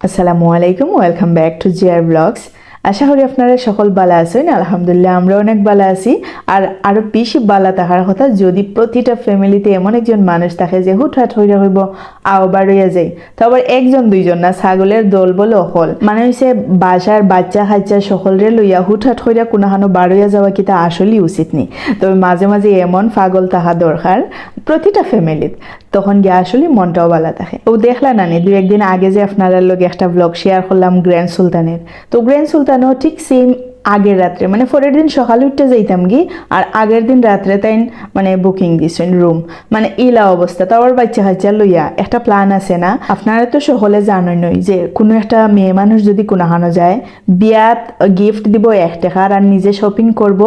আসসালামু আলাইকুম welcome back to Jiyar blogs আশা করি আপনারা সকল বালা আছেন, আলহামদুলিল্লাহ আমরা অনেক বালা আছি। আর আরও বেশি বালা থাকার কথা, যদি প্রতিটা ফ্যামিলিতে এমন একজন মানুষ থাকে যে হুটহাট হইয়া হইব, আও বাড়িয়া যাই তো আবার একজন, দুইজন না, ছাগলের দল বলে অকল। মানে হইছে বাসার বাচ্চা কাচ্চা সকলরে লইয়া হুটহাট হইয়া কোনোখানো বাড়িয়া যাওয়া কিতা আসলেই উচিত নেই। তবে মাঝে মাঝে এমন পাগল থাকা দরকার প্রতিটা ফ্যামিলিত তখন গিয়ে আসলে মনটাও বালা থাকে। ও দেখলা না নি দু একদিন আগে যে আপনারা লোক একটা ব্লগ শেয়ার করলাম গ্র্যান্ড সুলতানের। তো গ্র্যান্ড সুলতানও ঠিক সেম আগের রাত্রে মানে পরের দিন সকালে উঠতে যাইতাম গি, আর আগের দিন রাত্রে তাই মানে বুকিং দিছেন রুম মানে ইলা অবস্থা তো আবার বাচ্চা কাচ্চা লইয়া, একটা প্ল্যান আছে না? আপনারা তো সকলে জানেন নই যে কোনো একটা মেয়ে মানুষ যদি কোনাহানো যায়, বিয়াত গিফট দিব এক টাকার আর নিজে শপিং করব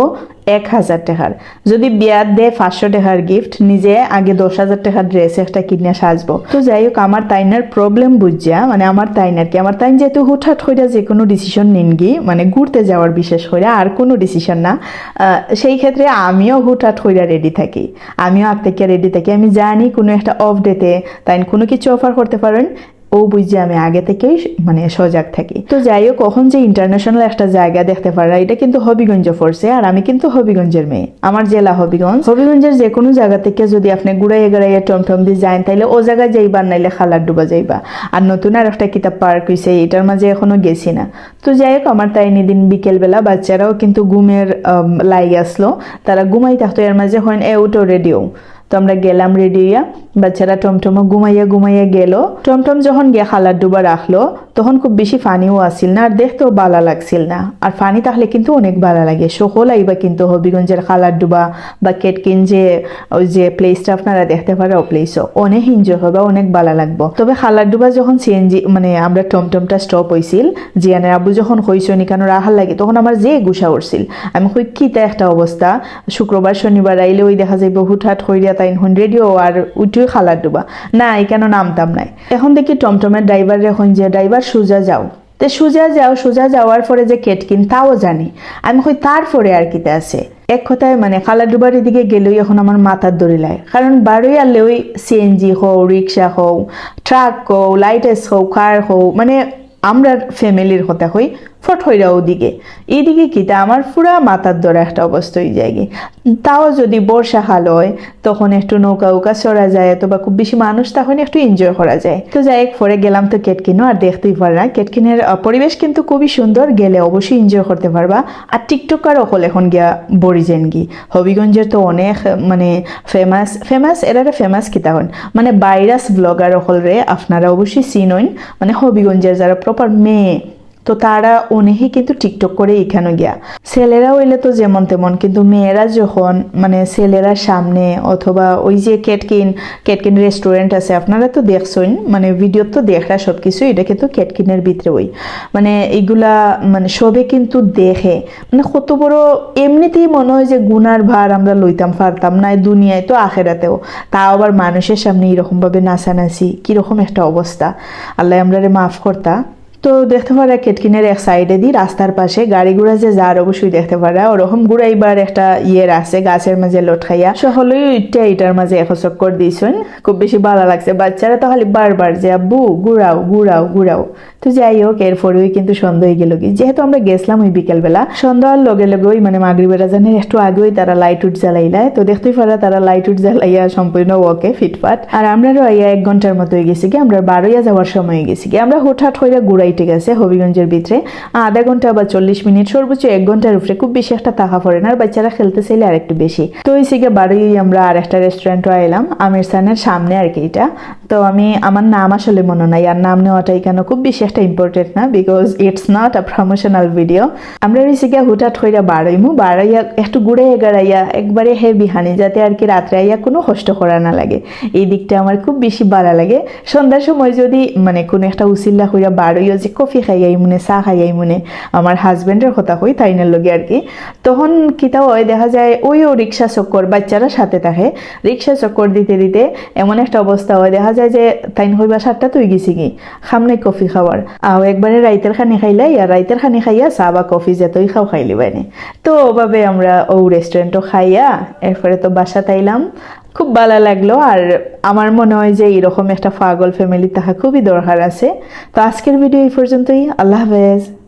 এক হাজার টাকার। যদি বিয়াত দেয় পাঁচশো টাকার গিফট নিজে আগে দশ হাজার টাকার ড্রেস একটা কিনে সাজবো। তো যাই হোক, আমার তাইনার প্রবলেম বুঝিয়া মানে আমার তাইনার কি? আমার তাইন যেহেতু হুটহাট হইয়া যে কোনো ডিসিশন নিন গি মানে ঘুরতে যাওয়ার বিশেষ করে আর কোনো ডিসিশন না সেই ক্ষেত্রে আমিও হুটহাট হইয়া রেডি থাকি। আমিও আগ থেকে রেডি থাকি। আমি জানি কোনো একটা অফ ডেতে তাই কোনো কিছু অফার করতে পারেন। ও বুঝছে আমি আগে থেকেই মানে সজাগ থাকি। তো যাই হোক কখন যে ইন্টারন্যাশনাল একটা জায়গা দেখতে পারা, এটা কিন্তু হবিগঞ্জ পড়ছে, আর আমি কিন্তু হবিগঞ্জের মেয়ে। আমার জেলা হবিগঞ্জ। হবিগঞ্জের যে কোনো জায়গা থেকে যদি আপনি গুড়াইয়ে গাড়াইয়ে টমটম দিয়ে যান তাইলে ও জায়গায় যাইবা, নাইলে খালার ডুবা যাইবা। আর নতুন আর একটা কিতাব পার্ক হয়েছে এটার মাঝে এখনও গেছি না। তো যাই হোক আমার তাই নিদিন বিকেলবেলা বাচ্চারাও কিন্তু ঘুমের লাই আসলো। তারা ঘুমাই থাকতো এর মাঝে হয় এ, উঠো রেডিও তো আমরা গেলাম রেডি হইয়া, বাচ্চারা টমটমও ঘুমাইয়া ঘুমাইয়া গেল। টমটম যখন গিয়া খালার ডুবা রাখল, তখন খুব বেশি ফানিও আসছিল না, আর দেখতেও বালা লাগছিল না। আর ফানি তাহলে কিন্তু অনেক ভালো লাগে। সকল আইবা কিন্তু হবিগঞ্জের খালার ডুবা বা কেটকিন যে, ওই যে প্লেসটা আপনারা দেখতে পারে ও প্লেসও অনেক এনজয় হবে, অনেক ভালো লাগবো। তবে খালার ডুবা যখন সিএনজি মানে আমরা টমটমটা স্টপ হয়েছিল জিয়ানের আবু যখন হইছো নি কেন রাহার লাগে, তখন আমার যে গুসা উঠছিল। আমি কই, কিতা একটা অবস্থা? শুক্রবার শনিবার আইলে ওই দেখা যাইব হুটহাট হইয়া তাই হন রেডিও আর উঠেও খালার ডুবা। না কেন নামতাম নাই? এখন দেখি টমটমের ড্রাইভার এখন যে ড্রাইভার, সোজা যাও। তে সোজা যাও, সোজা যাওয়ার পরে যে কেটকিন তাও জানি। আমি কই, তারপরে আর কিতে আছে? এক কথায় মানে খালাডুবার এদিকে গেলেই এখন আমার মাথার দড়ি দড়িলায় কারণ বারোই আনলে ওই সিএনজি হও, রিক্সা হও, ট্রাক হও লাইটেস হও, কার হও মানে আমরা ফ্যামিলির কথা হই ফট হইরা ওদিকে। এইদিকে কি? তা আমার পুরা মাথার দরা একটা অবস্থা হয়ে যায় তাও যদি বর্ষাকাল হয়, তখন একটু নৌকা উকা চড়া যায়, অথবা খুব বেশি মানুষ, তখন একটু এনজয় করা যায়। তো যাই হোক, পরে গেলাম তো কেটকিনও আর দেখতেই পারে না। কেটকিনের পরিবেশ কিন্তু খুবই সুন্দর, গেলে অবশ্যই এনজয় করতে পারবা। আর টিকটকার অকল এখন গিয়া বরিজেন গি। হবিগঞ্জের তো অনেক মানে ফেমাস ফেমাস এরা ফেমাস কিতা হন মানে ভাইরাস ব্লগার অকল রে আপনারা অবশ্যই চিনইন। মানে হবিগঞ্জের যারা প্রপার মেয়ে তো তারা অনেকই কিন্তু টিকটক করে এখানে গিয়া। ছেলেরা হইলে তো যেমন তেমন, কিন্তু মেয়েরা যখন মানে ছেলেরা সামনে অথবা ওই যে কেটকিন কেটকিন রেস্টুরেন্ট আছে, আপনারা তো দেখছেন মানে ভিডিও তো দেখরা সব কিছু এটা কিন্তু কেটকিনের ভিতরে ওই। মানে এইগুলা মানে সবে কিন্তু দেখে। মানে কত বড়, এমনিতেই মনে হয় যে গুনার ভার আমরা লইতাম, পারতাম না দুনিয়ায় তো আখেরাতেও। তা আবার মানুষের সামনে এরকমভাবে নাচানাচি, কীরকম একটা অবস্থা। আল্লাহ আমরা রে মাফ করতা। তো দেখতে পারা কেটকিনের এক সাইডে দি রাস্তার পাশে গাড়ি ঘোড়া যে যার অবশ্যই দেখতে পারা। ওরকম ঘুরাইবার একটা ইয়ে আছে, গাছের মাঝে লটকাইয়া। সকলেই ইটা ইটার মাঝে এক চক্কর দিয়েছেন খুব বেশি ভালো লাগছে। বাচ্চারা তো খালি বারবার যে, আব্বু, ঘুরাও ঘুরাও ঘুরাও। তো যাই হোক এরপরেও কিন্তু সন্ধ্যা হয়ে গেল কি। যেহেতু আমরা গেছিলাম ওই বিকেলবেলা সন্ধ্যার লগে লগে ওই মানে মাগরিবের জানের একটু আগেই তারা লাইট উঠ জ্বালাইলায় তো দেখতেই পারা তারা লাইট উঠ জ্বালাইয়া সম্পূর্ণ ওকে ফিটফাট। আর আমরাও আইয়া এক ঘণ্টার মতো হয়ে গেছি কি, আমরা বারোইয়া যাওয়ার সময় হয়ে গেছি কি। আমরা হঠাৎ হইয়া ঘুরাই ঠিক আছে হবিগঞ্জের ভিতরে। আধা ঘণ্টা বা চল্লিশ মিনিট, সর্বোচ্চ এক ঘণ্টার উপরে খুব বেশি একটা টাকা পড়ে না, আর বাচ্চারা খেলতে চাইলে আর একটু বেশি। তো ওই সিগে বারোই আমরা আর একটা রেস্টুরেন্টও এলাম আমির সানের সামনে আর কি এটা। তো আমি, আমার নাম আসলে মনে নাই, আর নাম নেওয়াটাই কেন খুব বেশি একটা ইম্পর্টেন্ট না because it's not a promotional video আমরা ওই সিগে হুটহাট হইয়া বারোইমু বারোইয়া একটু ঘুরে গাড়াইয়া, একবারে হেভি হানি যাতে আর কি রাত্রে আইয়া কোনো কষ্ট করা না লাগে। এই দিকটা আমার খুব বেশি ভালো লাগে। সন্ধ্যার সময় যদি মানে কোনো একটা উচিল্লা হইয়া বারোইও যে কফি খাইয়াই মনে চা খাইয়াই মনে আমার হাজবেন্ডের কথা কই, তাইনের লগে আর কি, তখন কিতাও হয়, দেখা যায় ওইও রিক্সা চক্কর, বাচ্চারা সাথে থাকে। রিক্সা চক্কর দিতে দিতে এমন একটা অবস্থা হয়, দেখা যায় যে তাইন হইবা সাতটা তুই গেছি কি খামনে কফি খাওয়ার। আও একবারে রাইতের খানি খাইলাই আর রাইতের খানি খাইয়া চা বা কফি যেতই খাও খাইলি বাইনি তো ওভাবে আমরা ও রেস্টুরেন্টও খাইয়া এরপরে তো বাসা তাইলাম খুব ভালো লাগল আর আমার মনে হয় যে এরকম একটা পাগল ফ্যামিলি তাহা খুবই দরকার আছে। তো আজকের ভিডিও এই পর্যন্তই। আল্লাহ হাফেজ।